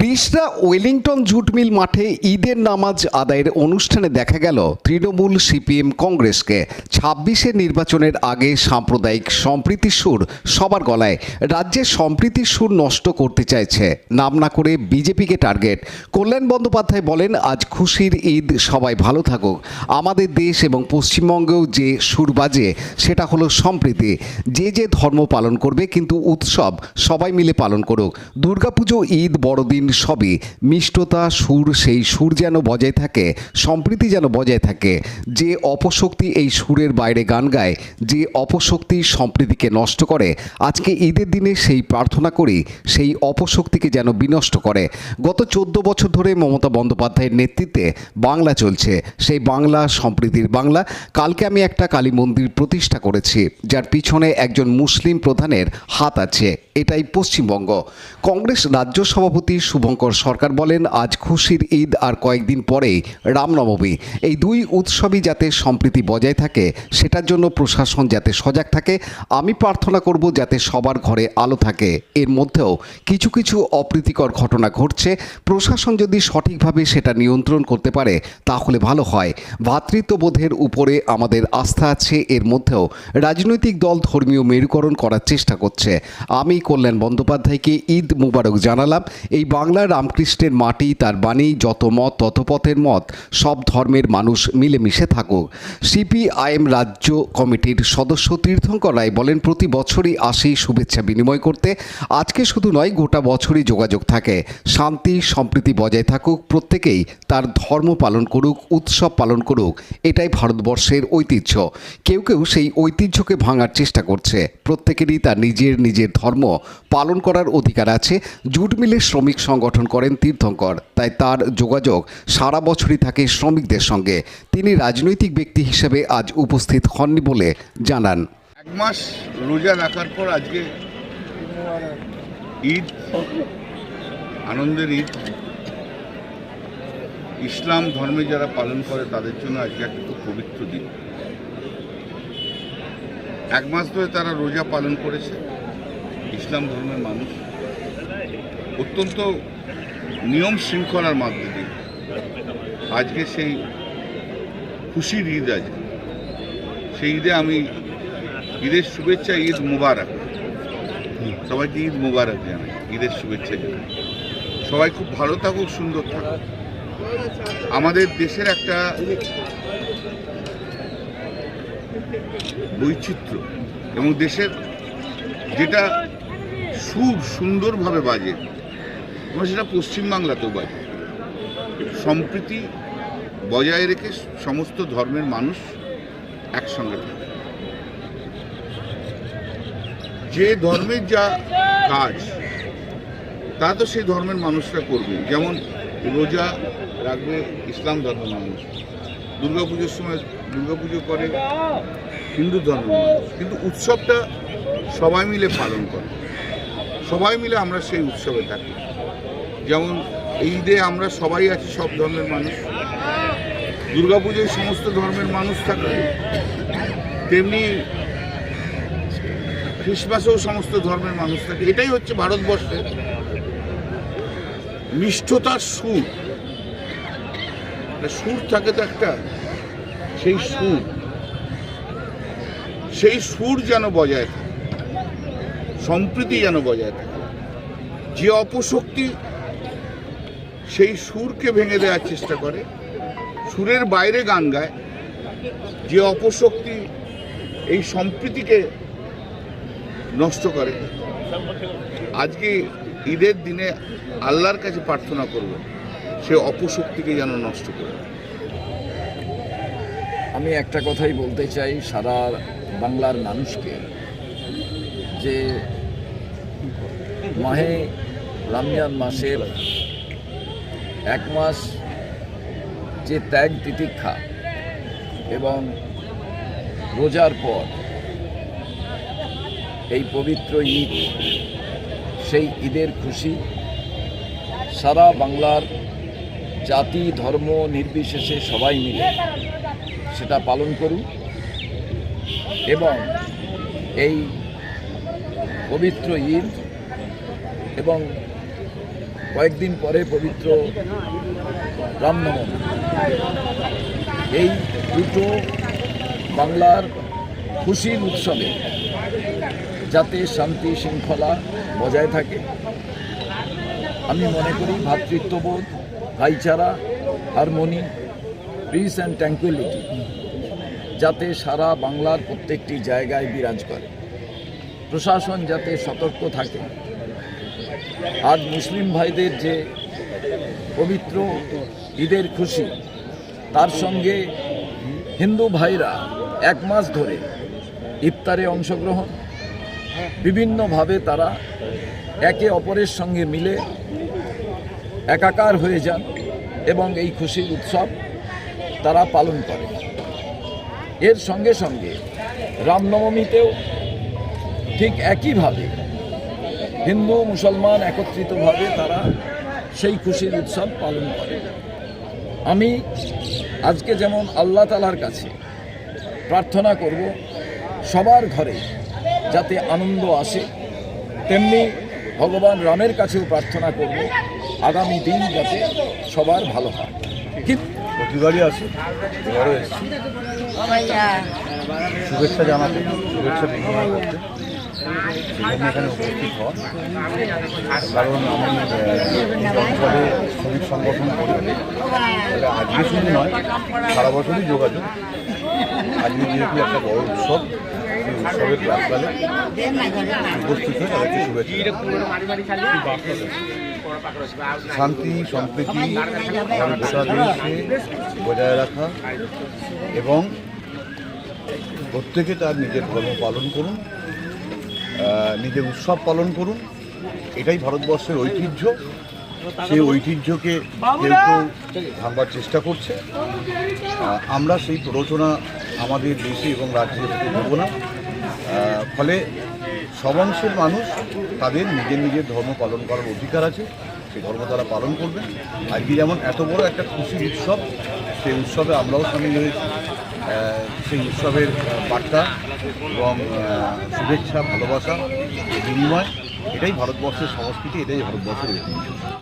Rishra Wellington jute mill মাঠে ঈদের নামাজ আদায়ের অনুষ্ঠানে দেখা গেল তৃণমূল সিপিএম কংগ্রেসকে। ছাব্বিশের নির্বাচনের আগে সাম্প্রদায়িক সম্প্রীতির সুর সবার গলায়। রাজ্যের সম্প্রীতির সুর নষ্ট করতে চাইছে। নাম না করে বিজেপিকে টার্গেট। কল্যাণ বন্দ্যোপাধ্যায় বলেন, আজ খুশির ঈদ, সবাই ভালো থাকুক। আমাদের দেশ এবং পশ্চিমবঙ্গেও যে সুর বাজে, সেটা হলো সম্প্রীতি। যে যে ধর্ম পালন করবে, কিন্তু উৎসব সবাই মিলে পালন করুক। দুর্গাপুজো, ঈদ, বড়দিন সবই মিষ্টতা, সুর, সেই সুর যেন বজায় থাকে, সম্প্রীতি যেন বজায় থাকে। যে অপশক্তি এই সুরের বাইরে গান গায়, যে অপশক্তি সম্প্রীতিকে নষ্ট করে, আজকে ঈদের দিনে সেই প্রার্থনা করি, সেই অপশক্তিকে যেন বিনষ্ট করে। গত চোদ্দ বছর ধরে মমতা বন্দ্যোপাধ্যায়ের নেতৃত্বে বাংলা চলছে। সেই বাংলা, সম্প্রীতির বাংলা, কালকে আমি একটা কালী মন্দির প্রতিষ্ঠা করেছি, যার পিছনে একজন মুসলিম প্রধানের হাত আছে, এটাই পশ্চিমবঙ্গ। কংগ্রেস রাজ্য সভাপতি শুভঙ্কর সরকার বলেন, আজ খুশির ঈদ আর কয়েকদিন পরেই রামনবমী। এই দুই উৎসবই যাতে সম্প্রীতি বজায় থাকে, সেটার জন্য প্রশাসন যাতে সজাগ থাকে, আমি প্রার্থনা করব যাতে সবার ঘরে আলো থাকে। এর মধ্যেও কিছু কিছু অপ্রীতিকর ঘটনা ঘটছে। প্রশাসন যদি সঠিকভাবে সেটা নিয়ন্ত্রণ করতে পারে, তাহলে ভালো হয়। ভ্রাতৃত্ববোধের উপরে আমাদের আস্থা আছে, এর মধ্যেও রাজনৈতিক দল ধর্মীয় মেরুকরণ করার চেষ্টা করছে। আমি কল্যাণ বন্দ্যোপাধ্যায়কে ঈদ মুবারক জানালাম। এই বাংলার রামকৃষ্ণের মাটি, তার বাণী, যত মত, তত পথের মত, সব ধর্মের মানুষ মিলেমিশে থাকুক। সিপিআইএম রাজ্য কমিটির সদস্য তীর্থঙ্কর রায় বলেন, প্রতি বছরই আসি শুভেচ্ছা বিনিময় করতে। আজকে শুধু নয়, গোটা বছরই যোগাযোগ থাকে। শান্তি, সম্প্রীতি বজায় থাকুক। প্রত্যেকেই তার ধর্ম পালন করুক, উৎসব পালন করুক। এটাই ভারতবর্ষের ঐতিহ্য। কেউ কেউ সেই ঐতিহ্যকে ভাঙার চেষ্টা করছে। প্রত্যেকেরই তার নিজের নিজের ধর্ম পালন করার অধিকার আছে। জুট মিলের শ্রমিক সংগঠন করেন তীর্থঙ্কর। তাই তার যোগাযোগ সারা বছরই থাকে শ্রমিকদের সঙ্গে। তিনি রাজনৈতিক ব্যক্তি হিসেবে আজ উপস্থিত হননি বলে জানান। এক মাস রোজা রাখার পর আজকে ঈদ, আনন্দের ঈদ। ইসলাম ধর্মে যারা পালন করে তাদের জন্য আজকে একটা খুব পবিত্র দিন। এক মাস ধরে তারা রোজা পালন করেছে। ইসলাম ধর্মের মানুষ। অত্যন্ত নিয়ম শৃঙ্খলার মাধ্যমে আজকে সেই খুশির ঈদ আজকে সেই ঈদে আমি ঈদের শুভেচ্ছা, ঈদ মুবারক। সবাইকে ঈদ মুবারক জানাই, ঈদের শুভেচ্ছা জানাই। সবাই খুব ভালো থাকুক, সুন্দর থাকুক। আমাদের দেশের একটা বৈচিত্র্য এবং দেশের যেটা সুর সুন্দরভাবে বাজে এবং সেটা পশ্চিমবাংলাতেও বাজে সম্প্রীতি বজায় রেখে সমস্ত ধর্মের মানুষ একসঙ্গে থাকে। যে ধর্মের যা কাজ, তা তো সেই ধর্মের মানুষরা করবে। যেমন রোজা রাখবে ইসলাম ধর্মের মানুষ। দুর্গাপুজোর সময় দুর্গাপুজো করে হিন্দু মানুষ। কিন্তু উৎসবটা সবাই মিলে পালন করে। সবাই মিলে আমরা সেই উৎসবে থাকি। যেমন ঈদে আমরা সবাই আছি, সব ধর্মের মানুষ। দুর্গাপুজোয় সমস্ত ধর্মের মানুষ থাকে। তেমনি খ্রিসমাসেও সমস্ত ধর্মের মানুষ থাকে। এটাই হচ্ছে ভারতবর্ষের নিষ্ঠতার সুর। সুর থাকে তো একটা, সেই সুর। সেই সুর যেন বজায় থাকে। সম্প্রীতি যেন বজায় থাকে। যে অপশক্তি সেই সুরকে ভেঙে দেওয়ার চেষ্টা করে। সুরের বাইরে গান গায়। যে অপশক্তি এই সম্প্রীতিকে নষ্ট করে। আজকে ঈদের দিনে আল্লাহর কাছে প্রার্থনা করব, সে অপশক্তিকে যেন নষ্ট করে আমি একটা কথাই বলতে চাই সারা বাংলার মানুষকে, যে মাহে রমজান মাসের এক মাস যে ত্যাগ তিতিক্ষা এবং রোজার পর এই পবিত্র ঈদ, সেই ঈদের খুশি সারা বাংলার জাতি, ধর্ম নির্বিশেষে সবাই মিলে সেটা পালন করুন এবং এই পবিত্র ঈদ এবং কয়েকদিন পরে পবিত্র রামনবমী এই দুটো বাংলার খুশির উৎসবে যাতে শান্তি শৃঙ্খলা বজায় থাকে, আমি মনে করি ভ্রাতৃত্ববোধ ভাইচারা, হারমোনি পিস অ্যান্ড ট্যাঙ্কুইলিটি যাতে সারা বাংলার প্রত্যেকটি জায়গায় বিরাজ করে। প্রশাসন যাতে সতর্ক থাকে আর মুসলিম ভাইদের যে পবিত্র ঈদের খুশি, তার সঙ্গে হিন্দু ভাইরা এক মাস ধরে ইফতারে অংশগ্রহণ। বিভিন্নভাবে তারা একে অপরের সঙ্গে মিলে একাকার হয়ে যান এবং এই খুশির উৎসব তারা পালন করে। এর সঙ্গে সঙ্গে রামনবমীতেও ঠিক একইভাবে হিন্দু মুসলমান একত্রিতভাবে তারা সেই খুশির উৎসব পালন করে। আমি আজকে যেমন আল্লাহ তালার কাছে প্রার্থনা করব সবার ঘরে যাতে আনন্দ আসে তেমনি ভগবান রামের কাছেও প্রার্থনা করব আগামী দিন যাতে সবার ভালো হয়। কিন্তু প্রতিবারই আসি এবারও এসেছি। শুভেচ্ছা জানাতে শুভেচ্ছা বিনিময় করতে। সেজন্য এখানে উপস্থিত হওয়া কারণ আমি অঞ্চলে শ্রমিক সংগঠন করি আজকে শুধু নয়, সারা বছরই যোগাযোগ। আজকে যেহেতু একটা বড় উৎসব, সেই উৎসবের প্রাককালে উপস্থিত হয়ে তাদেরকে শুভেচ্ছা শান্তি, সম্প্রীতি গোটা দেশে বজায় রাখা এবং প্রত্যেকে তার নিজের ধর্ম পালন করুন। নিজের উৎসব পালন করুন। এটাই ভারতবর্ষের ঐতিহ্য। সেই ঐতিহ্যকে কেউ কেউ ভাঙবার চেষ্টা করছে। আমরা সেই প্ররোচনা আমাদের দেশে এবং রাজ্যে দেবো না। ফলে সব অংশের মানুষ তাদের নিজের নিজের ধর্ম পালন করার অধিকার আছে। সেই ধর্ম তারা পালন করবেন আজকে যেমন এত বড় একটা খুশির উৎসব, সেই উৎসবে আমরাও সামিল হয়েছি। সেই উৎসবের বার্তা এবং শুভেচ্ছা ভালোবাসা বিনিময় এটাই ভারতবর্ষের সংস্কৃতি এটাই ভারতবর্ষের ঐতিহ্য।